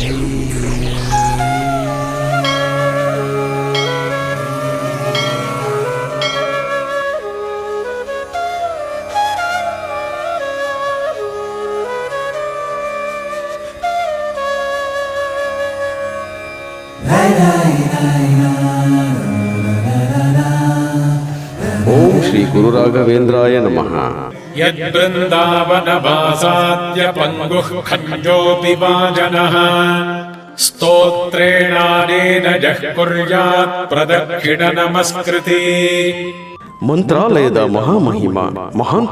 Bye. Shri Guru రాఘవేంద్రాయ నమ యద్బృందావనవాసాద్య పంగుః ఖంజోపి వాజనః స్తోత్రేణానేన జః కుర్యాత్ మహామహిమ మహాన్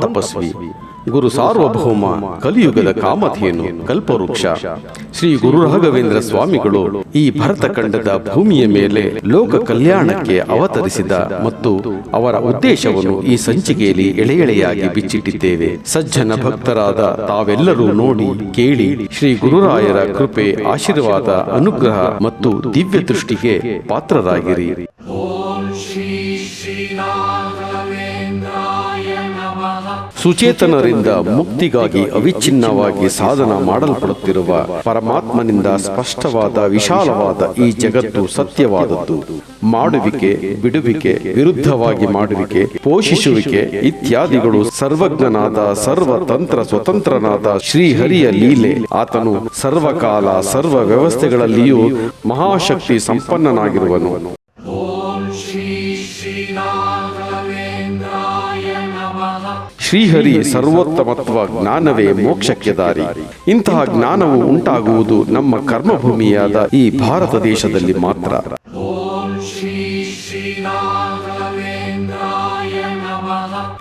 ಗುರು ಸಾರ್ವಭೌಮ ಕಲಿಯುಗದ ಕಾಮಧೇನು ಕಲ್ಪವೃಕ್ಷ. ಶ್ರೀ ಗುರು ರಾಘವೇಂದ್ರ ಸ್ವಾಮಿಗಳು ಈ ಭರತ ಖಂಡದ ಭೂಮಿಯ ಮೇಲೆ ಲೋಕ ಕಲ್ಯಾಣಕ್ಕೆ ಅವತರಿಸಿದ ಮತ್ತು ಅವರ ಉದ್ದೇಶವನ್ನು ಈ ಸಂಚಿಕೆಯಲ್ಲಿ ಎಳೆ ಎಳೆಯಾಗಿ ಬಿಚ್ಚಿಟ್ಟಿದ್ದೇವೆ. ಸಜ್ಜನ ಭಕ್ತರಾದ ತಾವೆಲ್ಲರೂ ನೋಡಿ ಕೇಳಿ ಶ್ರೀ ಗುರುರಾಯರ ಕೃಪೆ ಆಶೀರ್ವಾದ ಅನುಗ್ರಹ ಮತ್ತು ದಿವ್ಯ ದೃಷ್ಟಿಗೆ ಪಾತ್ರರಾಗಿರಿ. ಸುಚೇತನರಿಂದ ಮುಕ್ತಿಗಾಗಿ ಅವಿಚ್ಛಿನ್ನವಾಗಿ ಸಾಧನ ಮಾಡಲ್ಪಡುತ್ತಿರುವ ಪರಮಾತ್ಮನಿಂದ ಸ್ಪಷ್ಟವಾದ ವಿಶಾಲವಾದ ಈ ಜಗತ್ತು ಸತ್ಯವಾದದ್ದು. ಮಾಡುವಿಕೆ, ಬಿಡುವಿಕೆ, ವಿರುದ್ಧವಾಗಿ ಮಾಡುವಿಕೆ, ಪೋಷಿಸುವಿಕೆ ಇತ್ಯಾದಿಗಳು ಸರ್ವಜ್ಞನಾದ, ಸರ್ವತಂತ್ರ, ಸ್ವತಂತ್ರನಾದ ಶ್ರೀಹರಿಯ ಲೀಲೆ. ಆತನು ಸರ್ವಕಾಲ ಸರ್ವ ವ್ಯವಸ್ಥೆಗಳಲ್ಲಿಯೂ ಮಹಾಶಕ್ತಿ ಸಂಪನ್ನನಾಗಿರುವನು. ಶ್ರೀಹರಿ ಸರ್ವೋತ್ತಮತ್ವ ಜ್ಞಾನವೇ ಮೋಕ್ಷಕ್ಕೆ ದಾರಿ. ಇಂತಹ ಜ್ಞಾನವು ಉಂಟಾಗುವುದು ನಮ್ಮ ಕರ್ಮಭೂಮಿಯಾದ ಈ ಭಾರತ ದೇಶದಲ್ಲಿ ಮಾತ್ರ.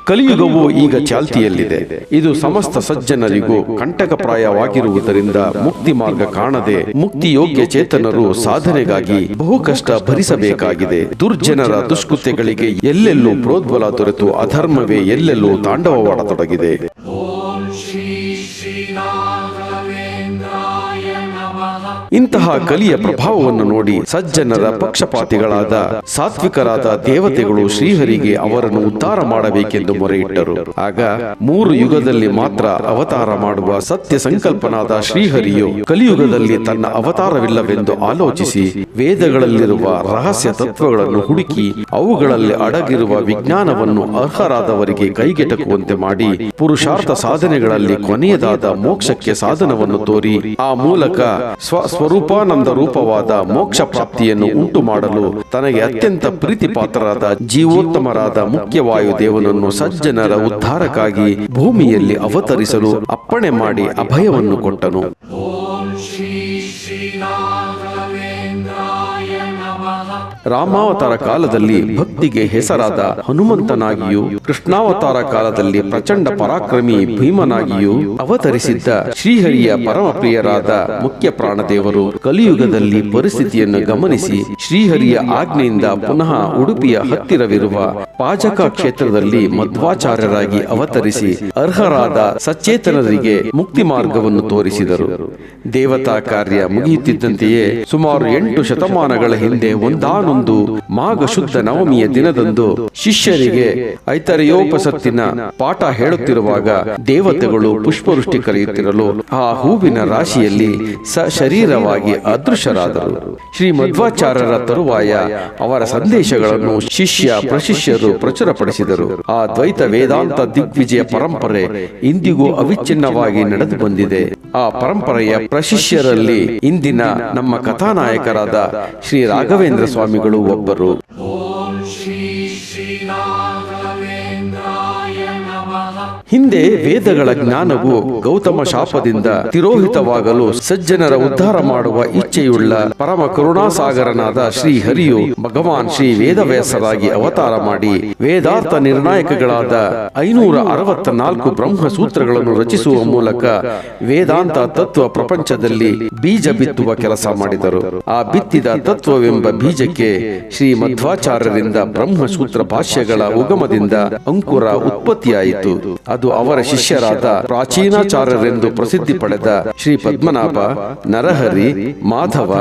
ಕಲಿಯುಗವು ಈಗ ಚಾಲ್ತಿಯಲ್ಲಿದೆ. ಇದು ಸಮಸ್ತ ಸಜ್ಜನರಿಗೂ ಕಂಟಕಪ್ರಾಯವಾಗಿರುವುದರಿಂದ ಮುಕ್ತಿ ಮಾರ್ಗ ಕಾಣದೆ ಮುಕ್ತಿ ಯೋಗ್ಯ ಚೇತನರು ಸಾಧನೆಗಾಗಿ ಬಹು ಕಷ್ಟ ಭರಿಸಬೇಕಾಗಿದೆ. ದುರ್ಜನರ ದುಷ್ಕೃತ್ಯಗಳಿಗೆ ಎಲ್ಲೆಲ್ಲೂ ಪ್ರೋದ್ಬಲ ದೊರೆತು ಅಧರ್ಮವೇ ಎಲ್ಲೆಲ್ಲೂ ತಾಂಡವವಾಡತೊಡಗಿದೆ. ಇಂತಹ ಕಲಿಯ ಪ್ರಭಾವವನ್ನು ನೋಡಿ ಸಜ್ಜನರ ಪಕ್ಷಪಾತಿಗಳಾದ ಸಾತ್ವಿಕರಾದ ದೇವತೆಗಳು ಶ್ರೀಹರಿಗೆ ಅವರನ್ನು ಉದ್ಧಾರ ಮಾಡಬೇಕೆಂದು ಮೊರೆಯಿಟ್ಟರು. ಆಗ ಮೂರು ಯುಗದಲ್ಲಿ ಮಾತ್ರ ಅವತಾರ ಮಾಡುವ ಸತ್ಯ ಸಂಕಲ್ಪನಾದ ಶ್ರೀಹರಿಯು ಕಲಿಯುಗದಲ್ಲಿ ತನ್ನ ಅವತಾರವಿಲ್ಲವೆಂದು ಆಲೋಚಿಸಿ ವೇದಗಳಲ್ಲಿರುವ ರಹಸ್ಯ ತತ್ವಗಳನ್ನು ಹುಡುಕಿ ಅವುಗಳಲ್ಲಿ ಅಡಗಿರುವ ವಿಜ್ಞಾನವನ್ನು ಅರ್ಹರಾದವರಿಗೆ ಕೈಗೆಟಕುವಂತೆ ಮಾಡಿ ಪುರುಷಾರ್ಥ ಸಾಧನೆಗಳಲ್ಲಿ ಕೊನೆಯದಾದ ಮೋಕ್ಷಕ್ಕೆ ಸಾಧನವನ್ನು ತೋರಿ ಆ ಮೂಲಕ ಸ್ವ ಸ್ವರೂಪಾನಂದ ರೂಪವಾದ ಮೋಕ್ಷ ಪ್ರಾಪ್ತಿಯನ್ನು ಉಂಟು ಮಾಡಲು ತನಗೆ ಅತ್ಯಂತ ಪ್ರೀತಿಪಾತ್ರರಾದ ಜೀವೋತ್ತಮರಾದ ಮುಖ್ಯವಾಯು ದೇವನನ್ನು ಸಜ್ಜನರ ಉದ್ಧಾರಕ್ಕಾಗಿ ಭೂಮಿಯಲ್ಲಿ ಅವತರಿಸಲು ಅಪ್ಪಣೆ ಮಾಡಿ ಅಭಯವನ್ನು ಕೊಟ್ಟನು. ರಾಮಾವತಾರ ಕಾಲದಲ್ಲಿ ಭಕ್ತಿಗೆ ಹೆಸರಾದ ಹನುಮಂತನಾಗಿಯೂ, ಕೃಷ್ಣಾವತಾರ ಕಾಲದಲ್ಲಿ ಪ್ರಚಂಡ ಪರಾಕ್ರಮಿ ಭೀಮನಾಗಿಯೂ ಅವತರಿಸಿದ್ದ ಶ್ರೀಹರಿಯ ಪರಮ ಪ್ರಿಯರಾದ ಮುಖ್ಯ ಪ್ರಾಣದೇವರು ಕಲಿಯುಗದಲ್ಲಿ ಪರಿಸ್ಥಿತಿಯನ್ನು ಗಮನಿಸಿ ಶ್ರೀಹರಿಯ ಆಜ್ಞೆಯಿಂದ ಪುನಃ ಉಡುಪಿಯ ಹತ್ತಿರವಿರುವ ಪಾಜಕ ಕ್ಷೇತ್ರದಲ್ಲಿ ಮಧ್ವಾಚಾರ್ಯರಾಗಿ ಅವತರಿಸಿ ಅರ್ಹರಾದ ಸಚೇತನರಿಗೆ ಮುಕ್ತಿ ಮಾರ್ಗವನ್ನು ತೋರಿಸಿದರು. ದೇವತಾ ಕಾರ್ಯ ಮುಗಿಯುತ್ತಿದ್ದಂತೆಯೇ ಸುಮಾರು ಎಂಟು ಶತಮಾನಗಳ ಹಿಂದೆ ಒಂದಾನೊಂದು ಮಾಘ ಶುದ್ಧ ನವಮಿಯ ದಿನದಂದು ಶಿಷ್ಯರಿಗೆ ಐತರೆಯೋಪಸತ್ತಿನ ಪಾಠ ಹೇಳುತ್ತಿರುವಾಗ ದೇವತೆಗಳು ಪುಷ್ಪವೃಷ್ಟಿ ಕರೆಯುತ್ತಿರಲು ಆ ಹೂವಿನ ರಾಶಿಯಲ್ಲಿ ಸ ಶರೀರವಾಗಿ ಅದೃಶ್ಯರಾದರು ಶ್ರೀ ಮಧ್ವಾಚಾರ್ಯರ ತರುವಾಯ ಅವರ ಸಂದೇಶಗಳನ್ನು ಶಿಷ್ಯ ಪ್ರಶಿಷ್ಯರು ಪ್ರಚುರಪಡಿಸಿದರು. ಆ ದ್ವೈತ ವೇದಾಂತ ದಿಗ್ವಿಜಯ ಪರಂಪರೆ ಇಂದಿಗೂ ಅವಿಚ್ಛಿನ್ನವಾಗಿ ನಡೆದು ಬಂದಿದೆ. ಆ ಪರಂಪರೆಯ ಪ್ರಶಿಷ್ಯರಲ್ಲಿ ಇಂದಿನ ನಮ್ಮ ಕಥಾನಾಯಕರಾದ ಶ್ರೀ ರಾಘವೇಂದ್ರ ಸ್ವಾಮಿಗಳು ಒಬ್ಬರು. ಹಿಂದೆ ವೇದಗಳ ಜ್ಞಾನವು ಗೌತಮ ಶಾಪದಿಂದ ತಿರೋಹಿತವಾಗಲು ಸಜ್ಜನರ ಉದ್ಧಾರ ಮಾಡುವ ಇಚ್ಛೆಯುಳ್ಳ ಪರಮ ಕರುಣಾಸಾಗರನಾದ ಶ್ರೀ ಹರಿಯು ಭಗವಾನ್ ಶ್ರೀ ವೇದವ್ಯಾಸರಾಗಿ ಅವತಾರ ಮಾಡಿ ವೇದಾರ್ಥ ನಿರ್ಣಾಯಕಗಳಾದ ಐನೂರ ಅರವತ್ತ ನಾಲ್ಕು ಬ್ರಹ್ಮ ರಚಿಸುವ ಮೂಲಕ ವೇದಾಂತ ತತ್ವ ಪ್ರಪಂಚದಲ್ಲಿ ಬೀಜ ಬಿತ್ತುವ ಕೆಲಸ ಮಾಡಿದರು. ಆ ಬಿತ್ತಿದ ತತ್ವವೆಂಬ ಬೀಜಕ್ಕೆ ಶ್ರೀ ಮಧ್ವಾಚಾರ್ಯರಿಂದ ಬ್ರಹ್ಮಸೂತ್ರ ಭಾಷ್ಯಗಳ ಉಗಮದಿಂದ ಅಂಕುರ ಉತ್ಪತ್ತಿಯಾಯಿತು. ಅದು ಅವರ ಶಿಷ್ಯರಾದ ಪ್ರಾಚೀನಾಚಾರ್ಯರೆಂದು ಪ್ರಸಿದ್ಧಿ ಪಡೆದ ಶ್ರೀ ಪದ್ಮನಾಭ, ನರಹರಿ, ಮಾಧವ,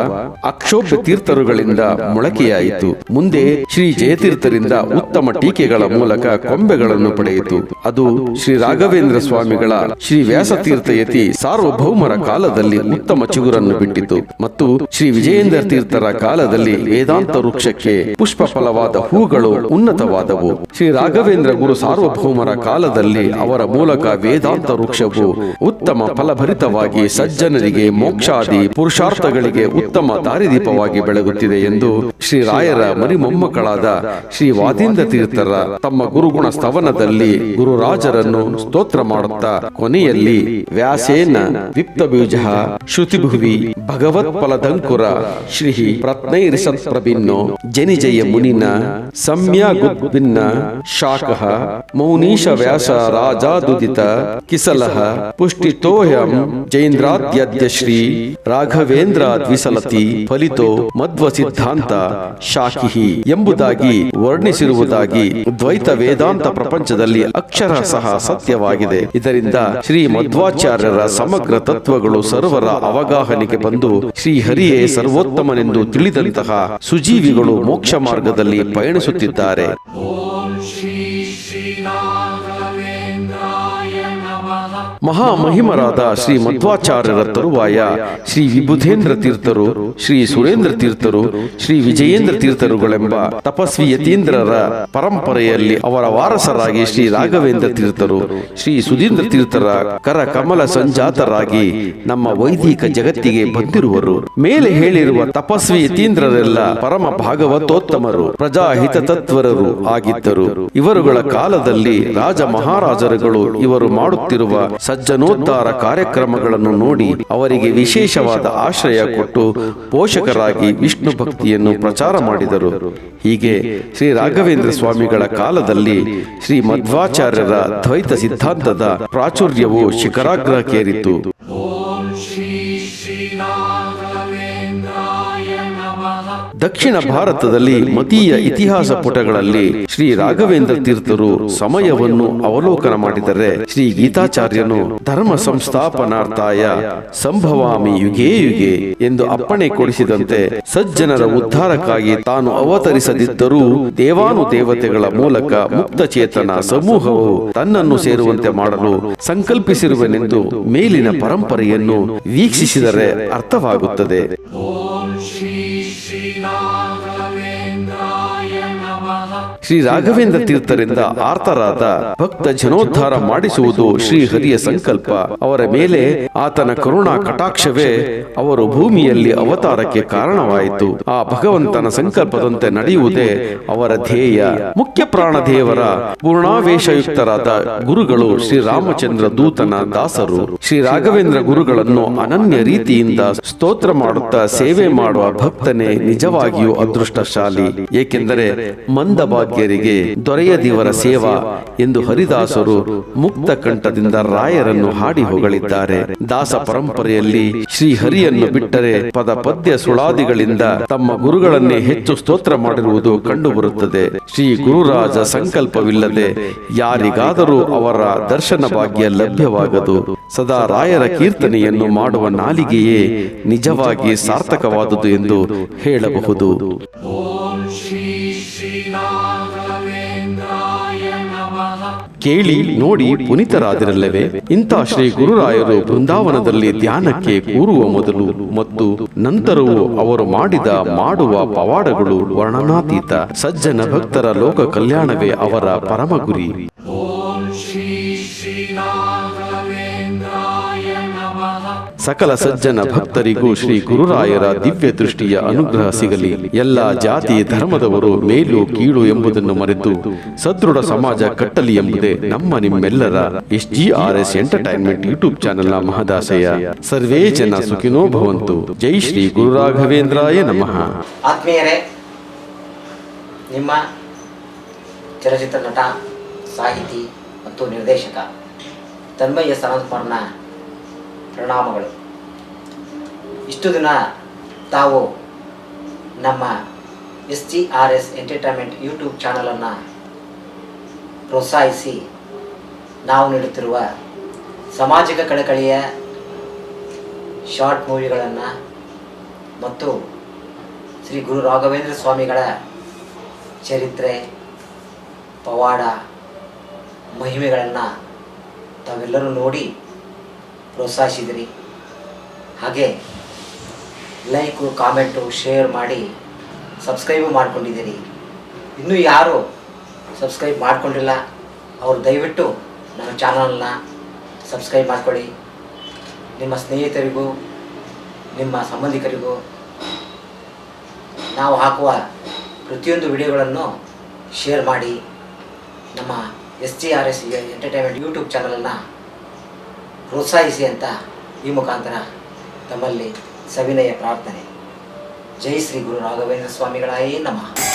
ಅಕ್ಷೋಭ್ಯ ತೀರ್ಥರುಗಳಿಂದ ಮೊಳಕೆಯಾಯಿತು. ಮುಂದೆ ಶ್ರೀ ಜಯತೀರ್ಥರಿಂದ ಉತ್ತಮ ಟೀಕೆಗಳ ಮೂಲಕ ಕೊಂಬೆಗಳನ್ನು ಪಡೆಯಿತು. ಅದು ಶ್ರೀ ರಾಘವೇಂದ್ರ ಸ್ವಾಮಿಗಳ ಶ್ರೀ ವ್ಯಾಸತೀರ್ಥ ಯತಿ ಸಾರ್ವಭೌಮರ ಕಾಲದಲ್ಲಿ ಉತ್ತಮ ಚಿಗುರನ್ನು ಬಿಟ್ಟಿತು ಮತ್ತು ಶ್ರೀ ವಿಜಯೇಂದ್ರ ತೀರ್ಥರ ಕಾಲದಲ್ಲಿ ವೇದಾಂತ ವೃಕ್ಷಕ್ಕೆ ಪುಷ್ಪ ಫಲವಾದ ಹೂಗಳು ಉನ್ನತವಾದವು. ಶ್ರೀ ರಾಘವೇಂದ್ರ ಗುರು ಸಾರ್ವಭೌಮರ ಕಾಲದಲ್ಲಿ ಅವರ ಮೂಲಕ ವೇದಾಂತ ವೃಕ್ಷವು ಉತ್ತಮ ಫಲಭರಿತವಾಗಿ ಸಜ್ಜನರಿಗೆ ಮೋಕ್ಷಾದಿ ಪುರುಷಾರ್ಥಗಳಿಗೆ ಉತ್ತಮ ದಾರಿದೀಪವಾಗಿ ಬೆಳಗುತ್ತಿದೆ ಎಂದು ಶ್ರೀ ರಾಯರ ಮರಿಮೊಮ್ಮಕ್ಕಳಾದ ಶ್ರೀ ವಾದೀಂದ್ರ ತೀರ್ಥರ ತಮ್ಮ ಗುರುಗುಣ ಸ್ತವನದಲ್ಲಿ ಗುರುರಾಜರನ್ನು ಸ್ತೋತ್ರ ಮಾಡುತ್ತಾ ಕೊನೆಯಲ್ಲಿ ವ್ಯಾಸೇನ ವಿಪ್ತ ಬೀಜ ಶ್ರುತಿಭುವಿ ಭಗವತ್ ಫಲದಂಕುರ ಶ್ರೀ ರತ್ನೈರಿಸತ್ ಪ್ರಭಿನ್ನೋ ಜನಿಜಯ ಮುನಿನ ಸಮ್ಯಾಗುದ್ಭಿನ್ನ ಶಾಖ ಮೌನೀಶ ವ್ಯಾಸ ರಾಜಾದುದಿತ ಕಿಸಲಹ ಪುಷ್ಟಿತೋಹ್ಯಂ ಜೈಂದ್ರಾದ್ಯದ್ಯ ಶ್ರೀ ರಾಘವೇಂದ್ರ ದ್ವಿಸಲತಿ ಫಲಿತೋ ಮಧ್ವ ಸಿದ್ಧಾಂತ ಶಾಖಿಹಿ ಎಂಬುದಾಗಿ ವರ್ಣಿಸಿರುವುದಾಗಿ ದ್ವೈತ ವೇದಾಂತ ಪ್ರಪಂಚದಲ್ಲಿ ಅಕ್ಷರ ಸಹ ಸತ್ಯವಾಗಿದೆ. ಇದರಿಂದ ಶ್ರೀ ಮಧ್ವಾಚಾರ್ಯರ ಸಮಗ್ರ ತತ್ವಗಳು ಸರ್ವರ ಅವಗಾಹನೆಗೆ ಬಂದು ಶ್ರೀ ಹರಿಯೇ ಸರ್ವೋತ್ತಮನೆಂದು ತಿಳಿದಂತಹ ಸುಜೀವಿಗಳು ಮೋಕ್ಷ ಮಾರ್ಗದಲ್ಲಿ ಪಯಣಿಸುತ್ತಿದ್ದಾರೆ. ಮಹಾಮಹಿಮರಾದ ಶ್ರೀ ಮಧ್ವಾಚಾರ್ಯರ ತರುವಾಯ ಶ್ರೀ ವಿಬುಧೇಂದ್ರ ತೀರ್ಥರು ಶ್ರೀ ಸುರೇಂದ್ರ ತೀರ್ಥರು ಶ್ರೀ ವಿಜಯೇಂದ್ರ ತೀರ್ಥರುಗಳೆಂಬ ತಪಸ್ವಿ ಯತೀಂದ್ರರ ಪರಂಪರೆಯಲ್ಲಿ ಅವರ ವಾರಸರಾಗಿ ಶ್ರೀ ರಾಘವೇಂದ್ರ ತೀರ್ಥರು ಶ್ರೀ ಸುಧೀಂದ್ರ ತೀರ್ಥರ ಕರ ಕಮಲ ಸಂಜಾತರಾಗಿ ನಮ್ಮ ವೈದಿಕ ಜಗತ್ತಿಗೆ ಬಂದಿರುವರು. ಮೇಲೆ ಹೇಳಿರುವ ತಪಸ್ವಿ ಯತೀಂದ್ರರೆಲ್ಲ ಪರಮ ಭಾಗವತೋತ್ತಮರು ಪ್ರಜಾಹಿತ ತತ್ವರರು ಆಗಿದ್ದರು. ಇವರುಗಳ ಕಾಲದಲ್ಲಿ ರಾಜ ಮಹಾರಾಜರುಗಳು ಇವರು ಮಾಡುತ್ತಿರುವ ಸಜ್ಜನೋದ್ಧಾರ ಕಾರ್ಯಕ್ರಮಗಳನ್ನು ನೋಡಿ ಅವರಿಗೆ ವಿಶೇಷವಾದ ಆಶ್ರಯ ಕೊಟ್ಟು ಪೋಷಕರಾಗಿ ವಿಷ್ಣು ಭಕ್ತಿಯನ್ನು ಪ್ರಚಾರ ಮಾಡಿದರು. ಹೀಗೆ ಶ್ರೀ ರಾಘವೇಂದ್ರ ಸ್ವಾಮಿಗಳ ಕಾಲದಲ್ಲಿ ಶ್ರೀ ಮಧ್ವಾಚಾರ್ಯರ ದ್ವೈತ ಸಿದ್ಧಾಂತದ ಪ್ರಾಚುರ್ಯವು ಶಿಖರಾಗ್ರಕ್ಕೇರಿತು ದಕ್ಷಿಣ ಭಾರತದಲ್ಲಿ ಮತೀಯ ಇತಿಹಾಸ ಪುಟಗಳಲ್ಲಿ ಶ್ರೀ ರಾಘವೇಂದ್ರ ತೀರ್ಥರು ಸಮಯವನ್ನು ಅವಲೋಕನ ಮಾಡಿದರೆ ಶ್ರೀ ಗೀತಾಚಾರ್ಯನು ಧರ್ಮ ಸಂಸ್ಥಾಪನಾರ್ಥಾಯ ಸಂಭವಾಮಿ ಯುಗೇ ಯುಗೆ ಎಂದು ಅಪ್ಪಣೆ ಕೊಡಿಸಿದಂತೆ ಸಜ್ಜನರ ಉದ್ಧಾರಕ್ಕಾಗಿ ತಾನು ಅವತರಿಸದಿದ್ದರೂ ದೇವಾನು ದೇವತೆಗಳ ಮೂಲಕ ಮುಕ್ತ ಚೇತನ ಸಮೂಹವು ತನ್ನನ್ನು ಸೇರುವಂತೆ ಮಾಡಲು ಸಂಕಲ್ಪಿಸಿರುವನೆಂದು ಮೇಲಿನ ಪರಂಪರೆಯನ್ನು ವೀಕ್ಷಿಸಿದರೆ ಅರ್ಥವಾಗುತ್ತದೆ. ಶ್ರೀ श्रीराघवेन्द्राय नमः ರಾಘವೇಂದ್ರ ತೀರ್ಥರಿಂದ ಆರ್ತರಾದ ಭಕ್ತ ಜನೋದ್ಧಾರ ಮಾಡಿಸುವುದು ಶ್ರೀ ಹರಿಯ ಸಂಕಲ್ಪ. ಅವರ ಮೇಲೆ ಆತನ ಕರುಣಾ ಕಟಾಕ್ಷವೇ ಅವರು ಭೂಮಿಯಲ್ಲಿ ಅವತಾರಕ್ಕೆ ಕಾರಣವಾಯಿತು. ಆ ಭಗವಂತನ ಸಂಕಲ್ಪದಂತೆ ನಡೆಯುವುದೇ ಅವರ ಧ್ಯೇಯ. ಮುಖ್ಯ ಪ್ರಾಣ ದೇವರ ಪೂರ್ಣಾವೇಶಯುಕ್ತರಾದ ಗುರುಗಳು ಶ್ರೀ ರಾಮಚಂದ್ರ ದೂತನ ದಾಸರು. ಶ್ರೀ ರಾಘವೇಂದ್ರ ಗುರುಗಳನ್ನು ಅನನ್ಯ ರೀತಿಯಿಂದ ಸ್ತೋತ್ರ ಮಾಡುತ್ತಾ ಸೇವೆ ಮಾಡುವ ಭಕ್ತನೇ ನಿಜವಾಗಿಯೂ ಅದೃಷ್ಟಶಾಲಿ. ಏಕೆಂದರೆ ಮಂದಭಾಗ್ಯರಿಗೆ ದೊರೆಯದಿವರ ಸೇವಾ ಎಂದು ಹರಿದಾಸರು ಮುಕ್ತ ಕಂಠದಿಂದ ರಾಯರನ್ನು ಹಾಡಿ ಹೊಗಳಿದ್ದಾರೆ. ದಾಸ ಪರಂಪರೆಯಲ್ಲಿ ಶ್ರೀ ಹರಿಯನ್ನು ಬಿಟ್ಟರೆ ಪದ ಪದ್ಯ ಸುಳಾದಿಗಳಿಂದ ತಮ್ಮ ಗುರುಗಳನ್ನೇ ಹೆಚ್ಚು ಸ್ತೋತ್ರ ಮಾಡಿರುವುದು ಕಂಡುಬರುತ್ತದೆ. ಶ್ರೀ ಗುರುರಾಜ ಸಂಕಲ್ಪವಿಲ್ಲದೆ ಯಾರಿಗಾದರೂ ಅವರ ದರ್ಶನ ಭಾಗ್ಯ ಲಭ್ಯವಾಗದು. ಸದಾ ರಾಯರ ಕೀರ್ತನೆಯನ್ನು ಮಾಡುವ ನಾಲಿಗೆಯೇ ನಿಜವಾಗಿ ಸಾರ್ಥಕವಾದುದು ಎಂದು ಹೇಳಬಹುದು. ಕೇಳಿ ನೋಡಿ ಪುನಿತರಾದಿರಲ್ಲವೇ? ಇಂಥ ಶ್ರೀ ಗುರುರಾಯರು ಬೃಂದಾವನದಲ್ಲಿ ಧ್ಯಾನಕ್ಕೆ ಕೂರುವ ಮೊದಲು ಮತ್ತು ನಂತರವೂ ಅವರು ಮಾಡಿದ ಮಾಡುವ ಪವಾಡಗಳು ವರ್ಣನಾತೀತ ಸಜ್ಜನ ಭಕ್ತರ ಲೋಕ ಕಲ್ಯಾಣವೇ ಅವರ ಪರಮ ಗುರಿ ಸಕಲ ಸಜ್ಜನ ಭಕ್ತರಿಗೂ ಶ್ರೀ ಗುರುರಾಯರ ದಿವ್ಯ ದೃಷ್ಟಿಯ ಅನುಗ್ರಹ ಸಿಗಲಿ. ಎಲ್ಲ ಜಾತಿ ಧರ್ಮದವರು ಮೇಲು ಕೀಳು ಎಂಬುದನ್ನು ಮರೆತು ಸದೃಢ ಸಮಾಜ ಕಟ್ಟಲಿ ಎಂಬುದೇ ನಮ್ಮ ನಿಮ್ಮೆಲ್ಲರ S G R S entertainment YouTube ಚಾನೆಲ್ನ ಮಹದಾಶಯ ಸರ್ವೇ ಜನ ಸುಖಿನೋ ಭವಂತು. ಜೈ ಶ್ರೀ ಗುರುರಾಘವೇಂದ್ರಾಯ ನಮಃ. ಆತ್ಮೀಯರೇ ನಿಮ್ಮ ಚಲಚಿತ್ರ ನಟ ಸಾಹಿತಿ ಮತ್ತು ನಿರ್ದೇಶಕ ತನ್ಮಯ್ಯ ಸನತ್ಕುಮಾರ್ನ ಪ್ರಣಾಮಗಳು. ಇಷ್ಟು ದಿನ ತಾವು ನಮ್ಮ S G R S entertainment YouTube ಚಾನಲನ್ನು ಪ್ರೋತ್ಸಾಹಿಸಿ ನಾವು ನೀಡುತ್ತಿರುವ ಸಾಮಾಜಿಕ ಕಳಕಳಿಯ ಶಾರ್ಟ್ ಮೂವಿಗಳನ್ನು ಮತ್ತು ಶ್ರೀ ಗುರು ರಾಘವೇಂದ್ರ ಸ್ವಾಮಿಗಳ ಚರಿತ್ರೆ, ಪವಾಡ, ಮಹಿಮೆಗಳನ್ನು ತಾವೆಲ್ಲರೂ ನೋಡಿ ಪ್ರೋತ್ಸಾಹಿಸಿದಿರಿ. ಹಾಗೆ ಲೈಕು ಕಾಮೆಂಟು ಶೇರ್ ಮಾಡಿ ಸಬ್ಸ್ಕ್ರೈಬು ಮಾಡ್ಕೊಂಡಿದ್ದೀರಿ ಇನ್ನೂ ಯಾರು ಸಬ್ಸ್ಕ್ರೈಬ್ ಮಾಡ್ಕೊಂಡಿಲ್ಲ, ಅವರು ದಯವಿಟ್ಟು ನಮ್ಮ ಚಾನಲನ್ನ ಸಬ್ಸ್ಕ್ರೈಬ್ ಮಾಡ್ಕೊಳ್ಳಿ. ನಿಮ್ಮ ಸ್ನೇಹಿತರಿಗೂ, ನಿಮ್ಮ ಸಂಬಂಧಿಕರಿಗೂ ನಾವು ಹಾಕುವ ಪ್ರತಿಯೊಂದು ವಿಡಿಯೋಗಳನ್ನು ಶೇರ್ ಮಾಡಿ. ನಮ್ಮ S T R S entertainment YouTube ಚಾನಲನ್ನು ಪ್ರೋತ್ಸಾಹಿಸಿ ಅಂತ ಈ ಮುಖಾಂತರ ತಮ್ಮಲ್ಲಿ ಸವಿನಯ ಪ್ರಾರ್ಥನೆ. ಜೈ ಶ್ರೀ ಗುರು ರಾಘವೇಂದ್ರ ಸ್ವಾಮಿಗಳಾಯೇ ನಮಃ.